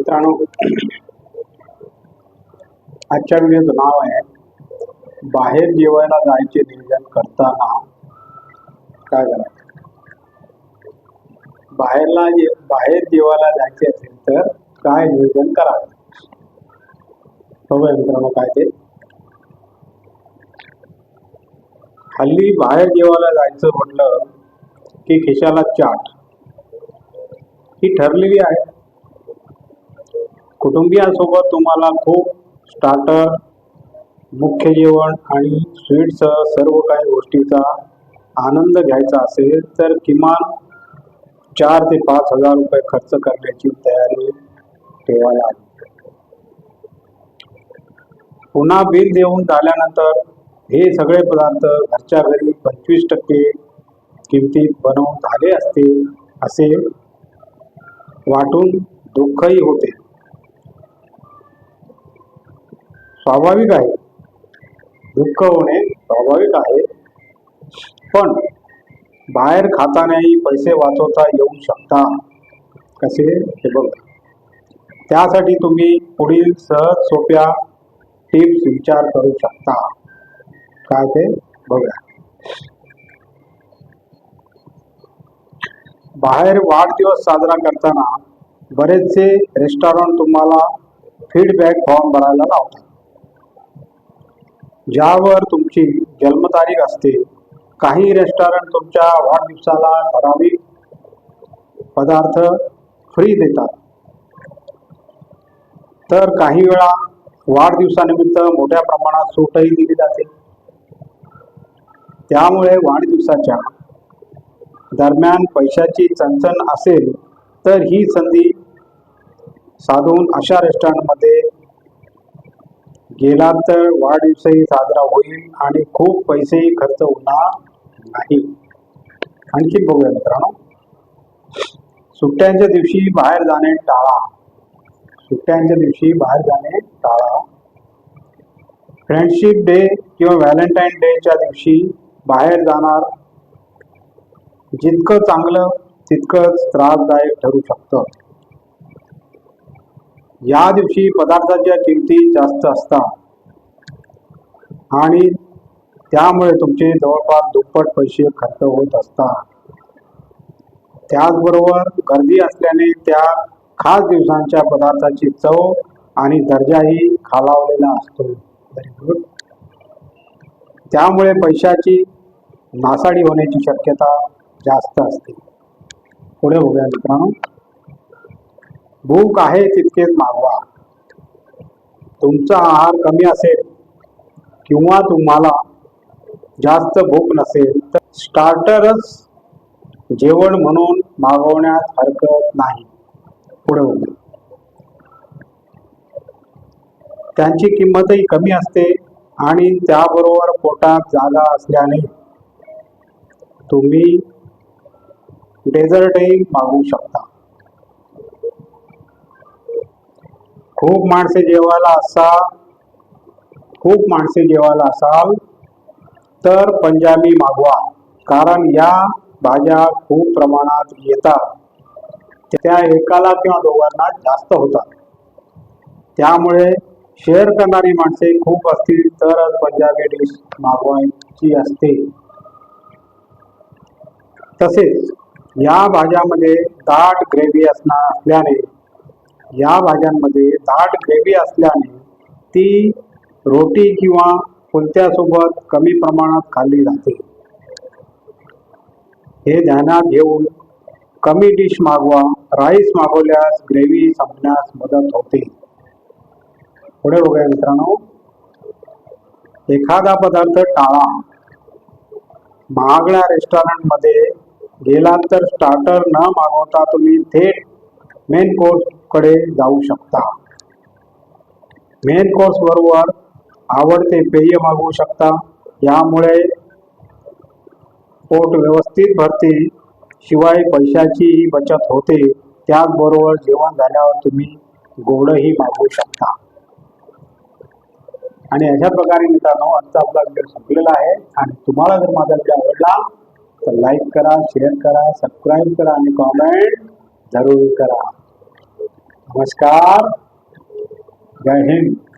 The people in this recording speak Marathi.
मित्रांनो आजच्या व्हिडिओचं नाव आहे बाहेर जेवायला जायचे नियोजन करताना. काय करायचं बाहेरला जे बाहेर जेवायला जायचे असेल तर काय नियोजन करावे बघूया मित्रांनो काय ते. हल्ली बाहेर जेवायला जायचं म्हटलं की खिशाला चाट. ही ठरलेली आहे. कुटुंबियांसोबत तुम्हाला खूप स्टार्टर मुख्य जेवण आणि स्वीटसह सर्व काही गोष्टीचा आनंद घ्यायचा असेल तर किमान चार ते पाच हजार रुपये खर्च करण्याची तयारी ठेवायला हवी. पुन्हा बिल देऊन झाल्यानंतर हे सगळे पदार्थ घरच्या घरी पंचवीस टक्के किमतीत बनवून झाले असते असे वाटून दुःखही होते. स्वाभाविक आहे. दुःख होणे स्वाभाविक आहे. पण बाहेर खातानाही पैसे वाचवता येऊ शकता. कसे? हे बघा. त्यासाठी तुम्ही पुढील सहज सोप्या टिप्स विचार करू शकता. काय ते? बघा बाहेर वाढदिवस साजरा करताना बरेचसे रेस्टॉरंट तुम्हाला फीडबॅक फॉर्म भरायला लावतात. ज्यावर तुमची जन्मतारीख असते काही रेस्टॉरंट तुमच्या वाढदिवसाला ठराविक पदार्थ फ्री देतात. तर काही वेळा वाढदिवसानिमित्त मोठ्या प्रमाणात सूटही दिली जाते. त्यामुळे वाढदिवसाच्या दरम्यान पैशाची चणचण असेल तर ही संधी साधून अशा रेस्टॉरंटमध्ये गेलात तर वाढदिवसही साजरा होईल आणि खूप पैसेही खर्च होणार नाही. आणखी बघूया मित्रांनो. सुट्ट्यांच्या दिवशी बाहेर जाणे टाळा. सुट्ट्यांच्या दिवशी बाहेर जाणे टाळा. फ्रेंडशिप डे किंवा व्हॅलेंटाईन डेच्या दिवशी बाहेर जाणार. जितकं चांगलं तितकंच त्रासदायक ठरू शकतं. या दिवशी पदार्थाच्या किमती जास्त असतात. आणि त्यामुळे तुमचे जवळपास दुप्पट पैसे खर्च होत असतात. त्याचबरोबर गर्दी असल्याने त्या खास दिवसांच्या पदार्थाची चव आणि दर्जाही खालावलेला असतो. व्हेरी गुड त्यामुळे पैशाची नासाडी होण्याची शक्यता जास्त असते. पुढे बघूया मित्रांनो. भूक आहे तितकेच मागवा. तुमचा आहार कमी असेल किंवा तुम्हाला जास्त भूक नसेल तर स्टार्टरच जेवण म्हणून मागवण्यात हरकत नाही. पुढे त्यांची किंमतही कमी असते आणि त्याबरोबर पोटात जागा असल्याने तुम्ही डेझर्टही मागवू शकता. खूप माणसे जेवायला असा खूप माणसे जेवायला असाल तर पंजाबी मागवा. कारण या भाज्या खूप प्रमाणात येतात. त्या एकाला किंवा दोघांना जास्त होतात. त्यामुळे शेअर करणारी माणसे खूप असतील तरच पंजाबी डिश मागवायची असते. तसेच या भाज्यामध्ये दाट ग्रेव्ही असणार असल्याने या भाज्यांमध्ये दाट ग्रेव्ही असल्याने ती रोटी किंवा कोणत्यासोबत कमी प्रमाणात खाल्ली जाते. हे ध्यानात घेऊन कमी डिश मागवा राईस मागवल्यास ग्रेव्ही संपण्यास मदत होते. पुढे बघूया मित्रांनो. एखादा पदार्थ टाळा. महागड्या रेस्टॉरंटमध्ये गेलात तर स्टार्टर न मागवता तुम्ही थेट मेन कोर्स कडे जाऊ शकता. मेन कोर्स बरोबर आवडते पेय मागवू शकता. यामुळे पोट व्यवस्थित भरते. शिवाय पैशाची बचत होते. त्याचबरोबर जेवण झाल्यावर तुम्ही गोडही मागवू शकता. आणि अशा प्रकारे मित्रांनो आजचा आपला व्हिडिओ संपलेला आहे. आणि तुम्हाला जर माझा व्हिडिओ आवडला तर लाईक करा शेअर करा सबस्क्राईब करा आणि कॉमेंट जरूर करा. नमस्कार. जय हिंद.